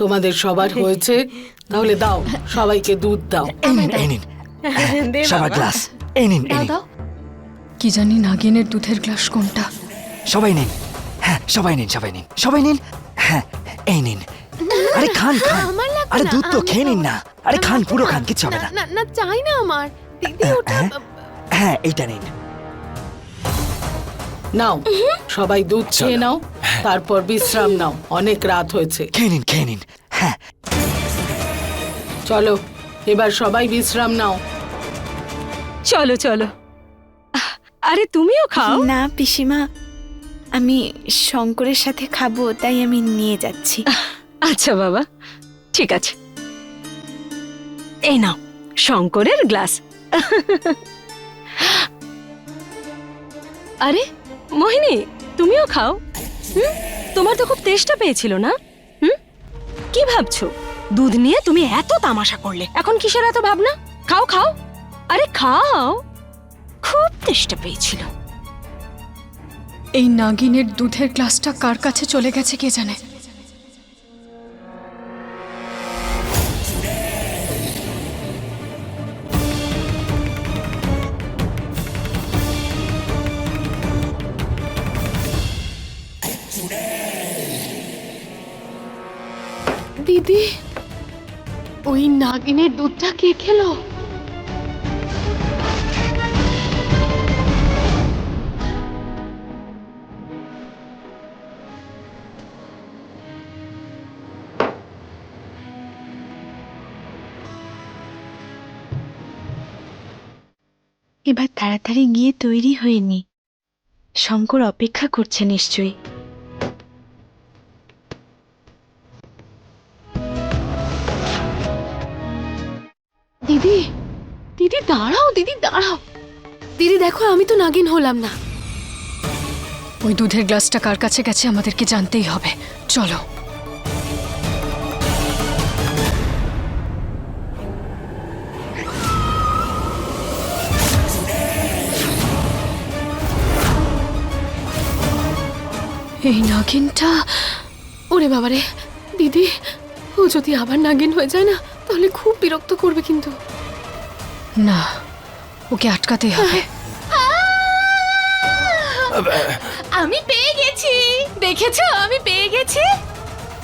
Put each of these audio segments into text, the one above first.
তোমাদের সবার হয়েছে তাহলে দাও সবাইকে দুধ দাও। এই নিন এই নিন। দে সবার বাবা। গ্লাস। এই নিন এই দাও নিন। দাও। কি জানি নাগিনের দুধের গ্লাস কোনটা? সবাই নিন। হ্যাঁ সবাই নিন সবাই নিন। সবাই নিন? হ্যাঁ এই নিন। আরে খান খান। আমার লাগবে আরে না, দুধ তো আমি খেয়ে নিন খাব। না। আরে খান পুরো খান কিচ্ছু হবে না না। চাই না আমার। দিদি ওটা হ্যাঁ? হ্যাঁ এইটা নিন। নাও সবাই দুধ খেয়ে নাও তারপর বিশ্রাম নাও অনেক রাত হয়েছে। খেয়ে নিন খেয়ে নিন। হ্যাঁ। চলো এবার সবাই বিশ্রাম নাও। চলো চলো। আরে তুমিও খাও। না পিসিমা আমি শঙ্করের সাথে খাব তাই আমি নিয়ে যাচ্ছি। আচ্ছা বাবা। ঠিক আছে। এই নাও শঙ্করের গ্লাস। আরে মোহিনী, তুমিও খাও। হুম? তোমার তো খুব তেষ্টা পেয়েছিল না? হুম? কি ভাবছ? দুধ নিয়ে তুমি এত তামাশা করলে, এখন কিসের এত ভাবনা? খাও খাও। আরে খাও। খুব তেষ্টা পেয়েছিল। এই নাগিনের দুধের গ্লাসটা কার কাছে চলে গেছে কে জানে? নাগিনের দুধটা কে খেলো? এবার তাড়াতাড়ি গিয়ে তৈরি হয়ে নি। শঙ্কর অপেক্ষা করছে নিশ্চয়ই। দিদি দাঁড়াও। দিদি দেখো আমি তো নাগিন হলাম না। ওই দুধের গ্লাসটা কার কাছে গেছে আমাদেরকে জানতেই হবে। চলো। এই নাগিনটা? ওরে বাবারে দিদি ও যদি আবার নাগিন হয়ে যায় না তাহলে খুব বিরক্ত করবে কিন্তু। না ওকে আটকাতে হবে। আমি পেয়ে গেছি। দেখেছ? আমি পেয়ে গেছি।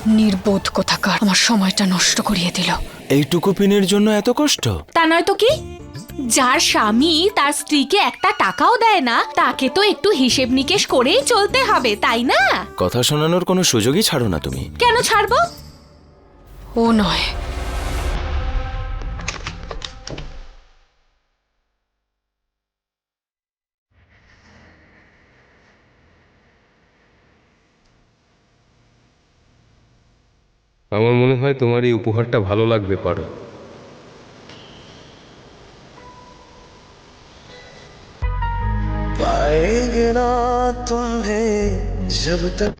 নির্বোধ কোথাকার আমার সময়টা নষ্ট করিয়ে দিল। এইটুকু পিনের জন্য এত কষ্ট? তা নয় তো কি? যার স্বামী তার স্ত্রীকে একটা টাকাও দেয় না তাকে তো একটু হিসেব নিকেশ করেই চলতে হবে তাই না? কথা শোনানোর কোনো সুযোগই ছাড়ো না তুমি। কেন ছাড়বো? ও নয়। আমার মনে হয় তোমার এই উপহারটা ভালো লাগবে পারো। পায়েগে না তুমি জব তক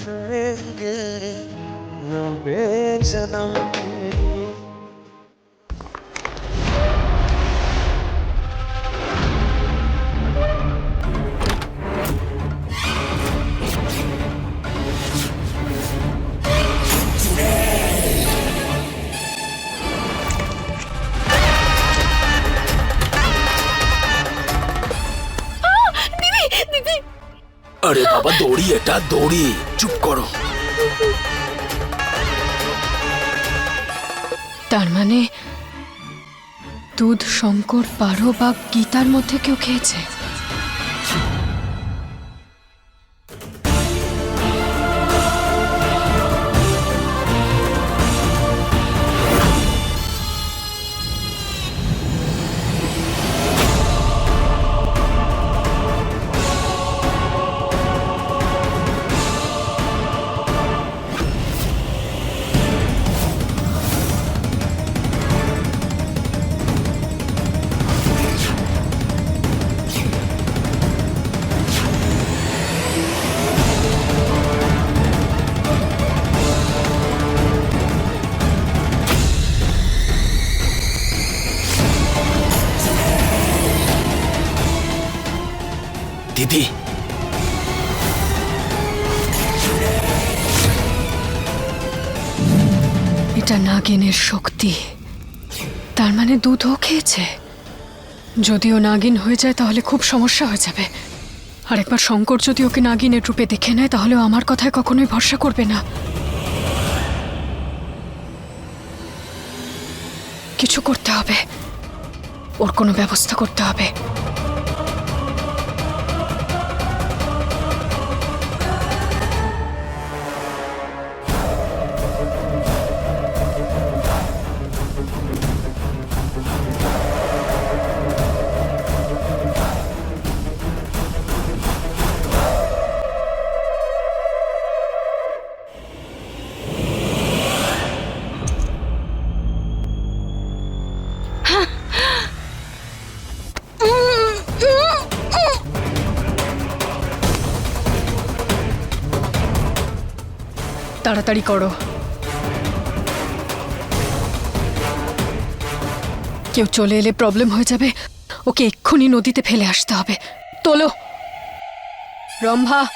i'm getting দড়ি, এটা দড়ি। চুপ করো। তার মানে দুধ, শঙ্কর, পারো বা গীতার মধ্যে কেউ খেয়েছে? এটা নাগিনের শক্তি। তার মানে দুধও খেয়েছে। যদিও নাগিন হয়ে যায় তাহলে খুব সমস্যা হয়ে যাবে। আর একবার শঙ্কর যদি ওকে নাগিনের রূপে দেখে নেয় তাহলে আমার কথায় কখনোই ভরসা করবে না। কিছু করতে হবে। ওর কোনো ব্যবস্থা করতে হবে। তাড়াতাড়ি করো। কেউ চলে এলে প্রবলেম হয়ে যাবে। ওকে এক্ষুনি নদীতে ফেলে আসতে হবে। তোলো। রম্ভা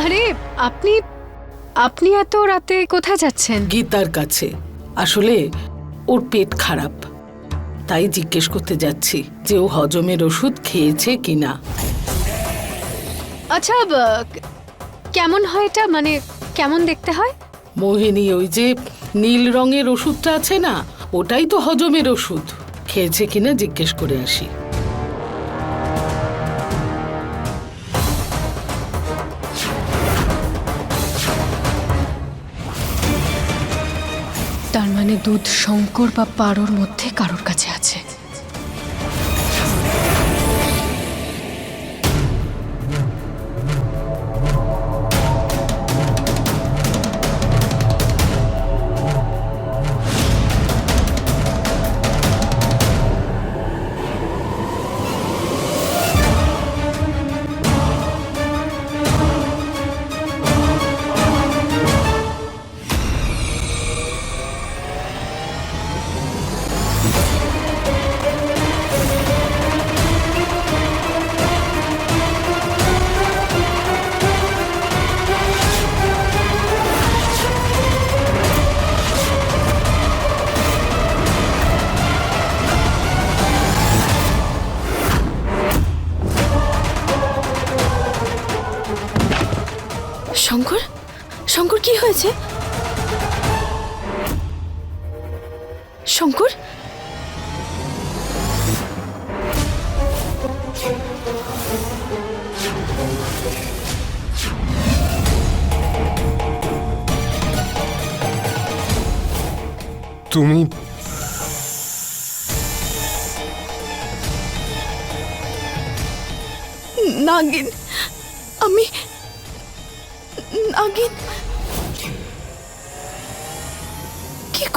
আরে আপনি আপনি এত রাতে কোথায় যাচ্ছেন? গীতার কাছে। আসলে ওর পেট খারাপ। তাই জিজ্ঞেস করতে যাচ্ছি যে ও হজমের ওষুধ খেয়েছে কিনা। আচ্ছা কেমন হয় এটা? মানে কেমন দেখতে হয়? মোহিনী ওই যে নীল রঙের ওষুধটা আছে না ওটাই তো হজমের ওষুধ। খেয়েছে কিনা জিজ্ঞেস করে আসি। দুধ শঙ্কর বা পারোর মধ্যে কারোর কাছে আছে। হয়েছে?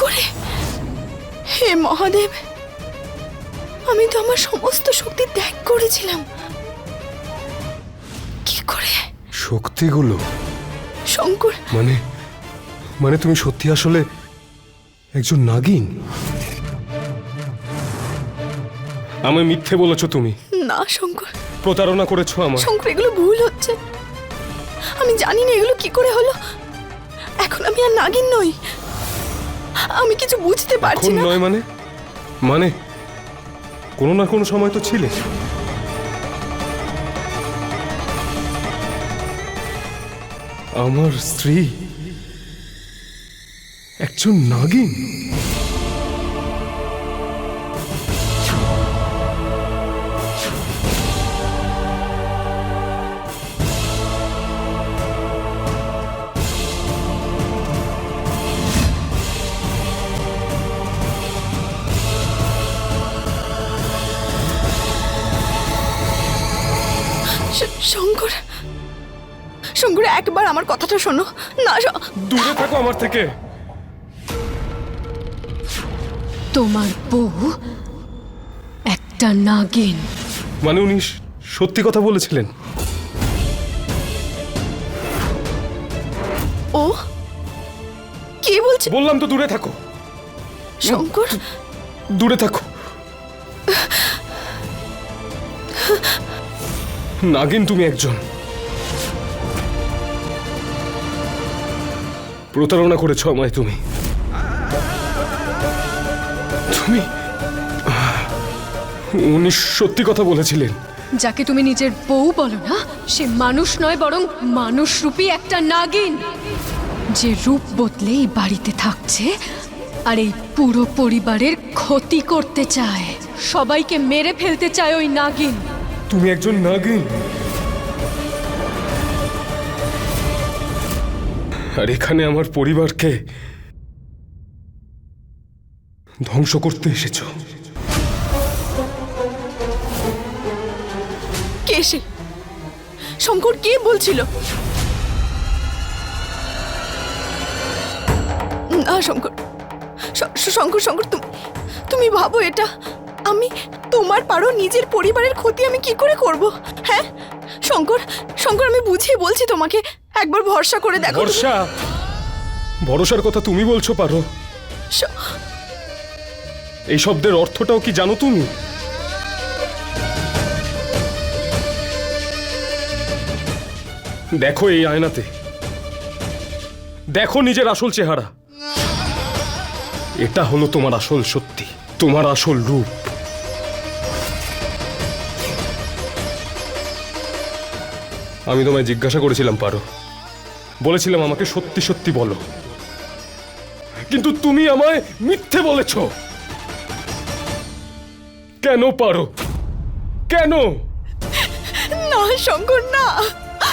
করে। হে মহাদেব আমি তো আমার সমস্ত শক্তি ত্যাগ করেছিলাম। কি করে? শক্তিগুলো? শঙ্কর। মানে মানে তুমি সত্যি আসলে একজন নাগিন? আমায় মিথ্যে বলেছ তুমি। না শঙ্কর। প্রতারণা করেছ আমার শঙ্কর এগুলো ভুল হচ্ছে। আমি জানি না এগুলো কি করে হলো। এখন আমি আর নাগিন নই। আমি কিছু বুঝতে পারছি না। নয় মানে? মানে? কোনো না কোনো সময় তো ছিলে। আমার স্ত্রী একজন নাগিন? একবার আমার কথাটা শোনো। না শ- দূরে থাকো আমার থেকে। তোমার বউ একটা নাগিন। মানে উনি সত্যি কথা বলেছিলেন। ও? কে বলছে? বললাম তো দূরে থাকো। শঙ্কর? দূরে থাকো। নাগিন তুমি একজন। প্রতারণা করেছ আমায় তুমি। তুমি উনি সত্যি কথা বলেছিলেন। যাকে তুমি নিজের বউ বলো না সে মানুষ নয় বরং মানুষ রূপী একটা নাগিন। যে রূপ বদলে এই বাড়িতে থাকছে আর এই পুরো পরিবারের ক্ষতি করতে চায়। সবাইকে মেরে ফেলতে চায় ওই নাগিন। তুমি একজন নাগিন। আর এখানে আমার পরিবারকে ধ্বংস করতে এসেছ। কে শঙ্কর কে বলছিল? না, শঙ্কর। শঙ্কর শঙ্কর তুমি ভাবো এটা। আমি তোমার পারো নিজের পরিবারের ক্ষতি আমি কি করে করব? হ্যাঁ? শঙ্কর শঙ্কর, আমি বুঝিয়ে বলছি তোমাকে। একবার ভরসা করে দেখো ভরসা? ভরসার কথা তুমি বলছো পারো। এই শব্দের অর্থটাও কি জানো তুমি? দেখো এই আয়নাতে। দেখো নিজের আসল চেহারা। এটা হলো তোমার আসল সত্যি তোমার আসল রূপ। আমি তোমায় জিজ্ঞাসা করেছিলাম পারো। বলেছিলাম আমাকে সত্যি সত্যি বলো। কিন্তু তুমি আমায় মিথ্যে বলেছ। কেন পারো? কেন? না শঙ্কর না।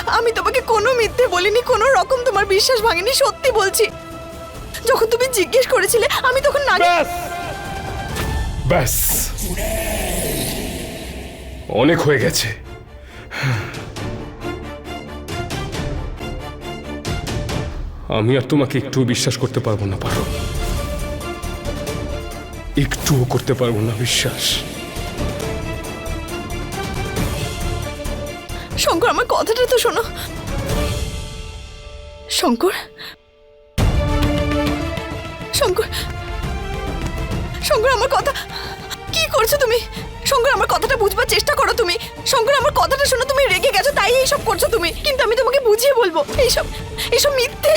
আমি তোমাকে কোনো মিথ্যে বলিনি কোনো রকম তোমার বিশ্বাস ভাঙেনি সত্যি বলছি। যখন তুমি জিজ্ঞেস করেছিলে আমি তখন না ব্যাস! অনেক হয়ে গেছে। আমি আর তোমাকে একটুও বিশ্বাস করতে পারব না, পারো। একটুও করতে পারব না, বিশ্বাস। শঙ্কর, আমার কথাটা তো শোনো। শঙ্কর? শঙ্কর? শঙ্কর, আমার কথা কি করছ তুমি? শঙ্কর, আমার কথাটা বুঝবার চেষ্টা করো তুমি। শঙ্কর, আমার কথাটা শোনো, তুমি রেগে গেছো, তাই এইসব করছ তুমি। কিন্তু আমি তোমাকে বুঝিয়ে বলব, এইসব এইসব মিথ্যে।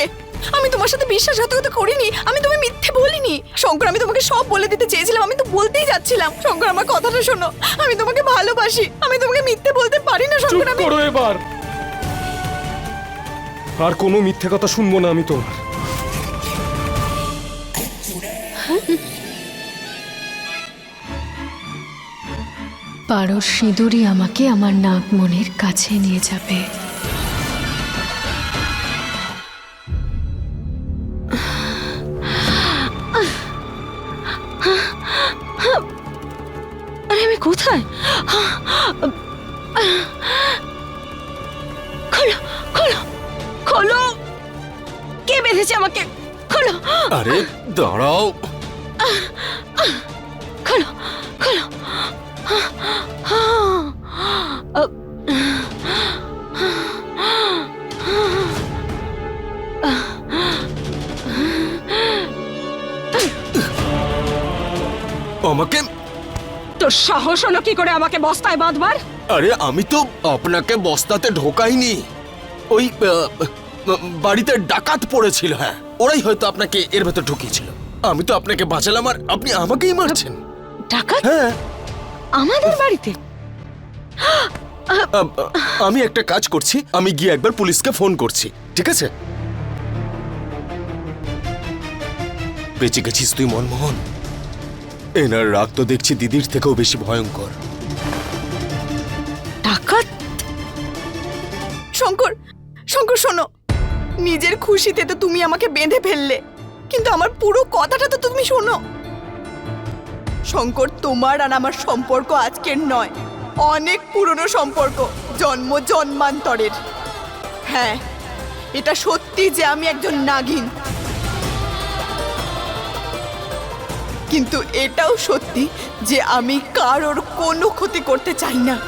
আমি তোমার সাথে বিশ্বাসঘাতকতা করিনি আমি তুমি মিথ্যে বলিনি। শঙ্কর আমি তোমাকে সব বলে দিতে চেয়েছিলাম আমি তো বলতেই যাচ্ছিলাম। শঙ্কর আমার কথাটা শোনো আমি তোমাকে ভালোবাসি আমি তোমাকে মিথ্যে বলতে পারি না চুপ শঙ্কর আমি করো এবার। আর কোনো মিথ্যে কথা শুনব না আমি তোমার। পারো সিঁদুরই আমাকে আমার নাগমণির কাছে নিয়ে যাবে। কোথায়? খোলো খোলো খোলো। কে বেঁধেছে আমাকে? খোলো। আরে দাঁড়াও। খোলো খোলো। আমাকে তোর সাহস হলো কি করে আমাকে বস্তায় বাঁধবার? আরে আমি তো আপনাকে বস্তাতে ঢোকাইনি। ওই বাড়িতে ডাকাত পড়েছিল হ্যাঁ। ওরাই হয়তো আপনাকে এর ভেতর ঢুকিয়েছিল। আমি তো আপনাকে বাঁচালাম আর আপনি আমাকেই মারছেন। ডাকাত? হ্যাঁ। আমাদের বাড়িতে? আমি একটা কাজ করছি আমি গিয়ে একবার পুলিশকে ফোন করছি ঠিক আছে? বেঁচে গেছিস তুই মনমোহন? এনার রাগ তো দেখছি দিদির থেকেও বেশি ভয়ঙ্কর। ডাকাত? শঙ্কর শঙ্কর শোনো। নিজের খুশিতে তো তুমি আমাকে বেঁধে ফেললে, কিন্তু আমার পুরো কথাটা তো তুমি শোনো। শঙ্কর, তোমার আর আমার সম্পর্ক আজকের নয়, অনেক পুরনো সম্পর্ক, জন্ম জন্মান্তরের। হ্যাঁ এটা সত্যি যে আমি একজন নাগিন। কিন্তু এটাও সত্যি যে আমি কারোর কোনো ক্ষতি করতে চাই না।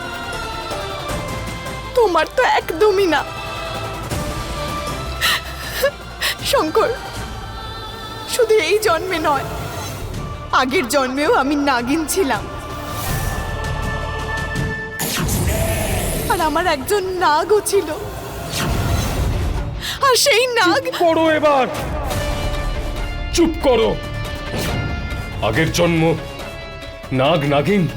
তোমার তো একদমই না। শঙ্কর শুধু এই জন্মে নয় আগের জন্মেও আমি নাগিন ছিলাম। আর আমার একজন নাগও ছিল। আর সেই নাগ করো এবার। চুপ করো। আগের জন্ম, নাগ নাগিন।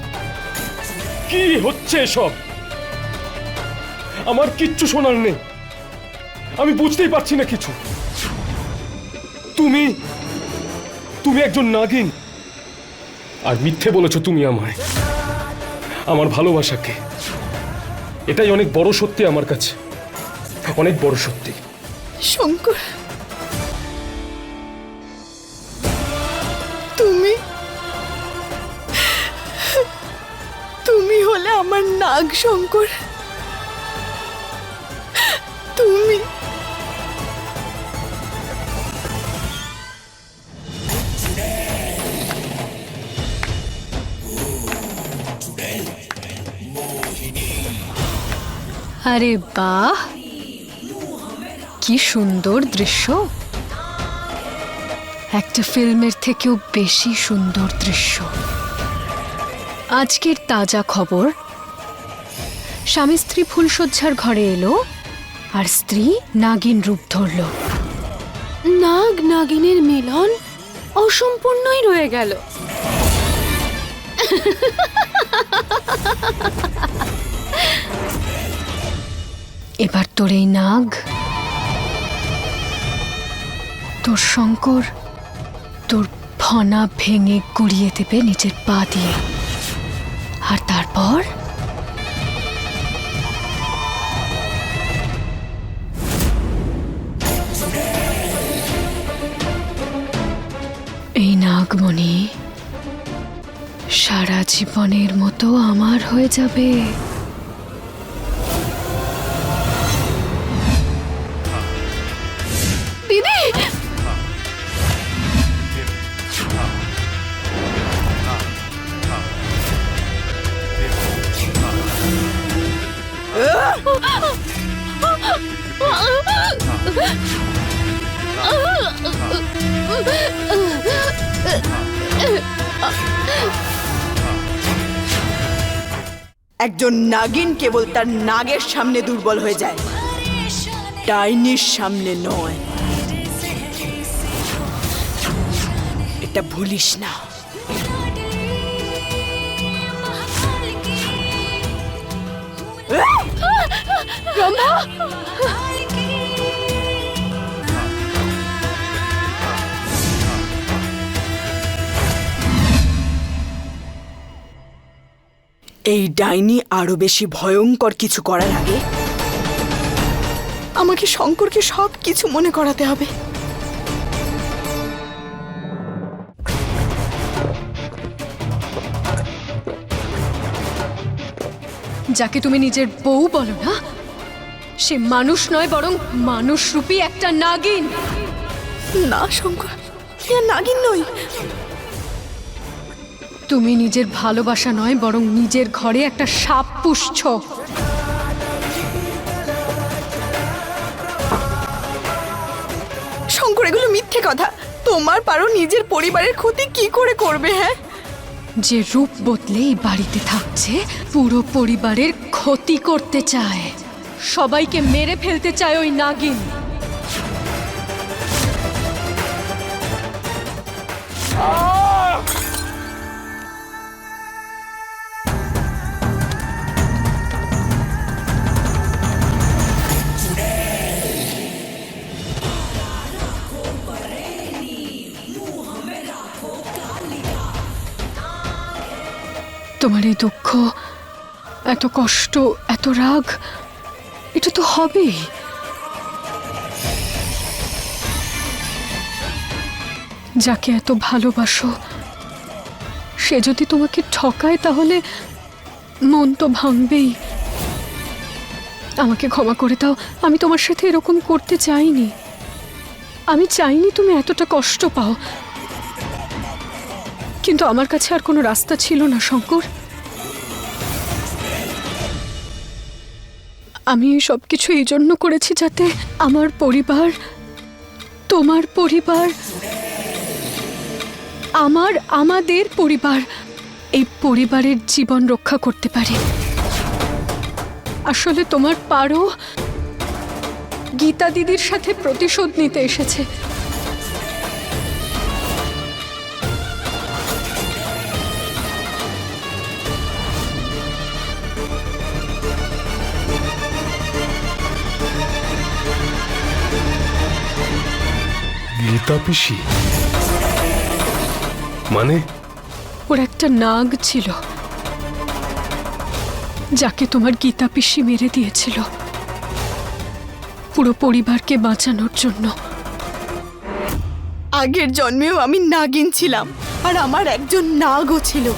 কি হচ্ছে সব আমার কিচ্ছু শোনার নেই। আমি বুঝতেই পারছি না কিছু। তুমি তুমি একজন নাগিন। আর মিথ্যে বলেছ তুমি আমায়। আমার ভালোবাসাকে। এটাই অনেক বড় সত্যি আমার কাছে। অনেক বড় সত্যি। শঙ্কর নাগ শঙ্কর তুমি আরে বাহ, কি সুন্দর দৃশ্য। একটা ফিল্মের থেকেও বেশি সুন্দর দৃশ্য। আজকের তাজা খবর স্বামী স্ত্রী ফুলশয্যার ঘরে এলো আর স্ত্রী নাগিন রূপ ধরল। নাগ নাগিনের মিলন অসম্পূর্ণই রয়ে গেল। এবার তোর এই নাগ তোর শঙ্কর তোর ফনা ভেঙে গুড়িয়ে দেবে নিজের পা দিয়ে। আর তারপর? মতো আমার হয়ে যাবে। একজন নাগিন কেবল তার নাগের সামনে দুর্বল হয়ে যায়। ডাইনির সামনে নয়। এটা ভুলিস না। এই ডাইনি আরও বেশি ভয়ঙ্কর কিছু করার আগে আমাকে শঙ্করকে সব কিছু মনে করাতে হবে। যাকে তুমি নিজের বউ বলো না সে মানুষ নয় বরং মানুষরূপী একটা নাগিন। না শঙ্কর নাগিন নই তুমি নিজের ভালোবাসা নয় বরং নিজের ঘরে একটা সাপ পুষছ। শঙ্কর এগুলো মিথ্যে কথা। তোমার পারো নিজের পরিবারের ক্ষতি কি করে করবে হ্যাঁ? যে রূপ বদলে এই বাড়িতে থাকছে পুরো পরিবারের ক্ষতি করতে চায়। সবাইকে মেরে ফেলতে চায় ওই নাগিন। তোমার এই দুঃখ, এত কষ্ট, এত রাগ, এটা তো হবেই। যাকে এত ভালোবাসো, সে যদি তোমাকে ঠকায় তাহলে মন তো ভাঙবেই। আমাকে ক্ষমা করে দাও, আমি তোমার সাথে এরকম করতে চাইনি। আমি চাইনি তুমি এতটা কষ্ট পাও। কিন্তু আমার কাছে আর কোনো রাস্তা ছিল না, শঙ্কর। আমি সব কিছু এই জন্য করেছি যাতে আমার পরিবার, তোমার পরিবার, আমার, আমাদের পরিবার এই পরিবারের জীবন রক্ষা করতে পারে। আসলে তোমার পারো গীতা দিদির সাথে প্রতিশোধ নিতে এসেছে। পিসি মানে? ওর একটা নাগ ছিল যাকে তোমার গীতা পিসি মেরে দিয়েছিল। পুরো পরিবারকে বাঁচানোর জন্য। আগের জন্মেও আমি নাগিন ছিলাম আর আমার একজন নাগও ছিল।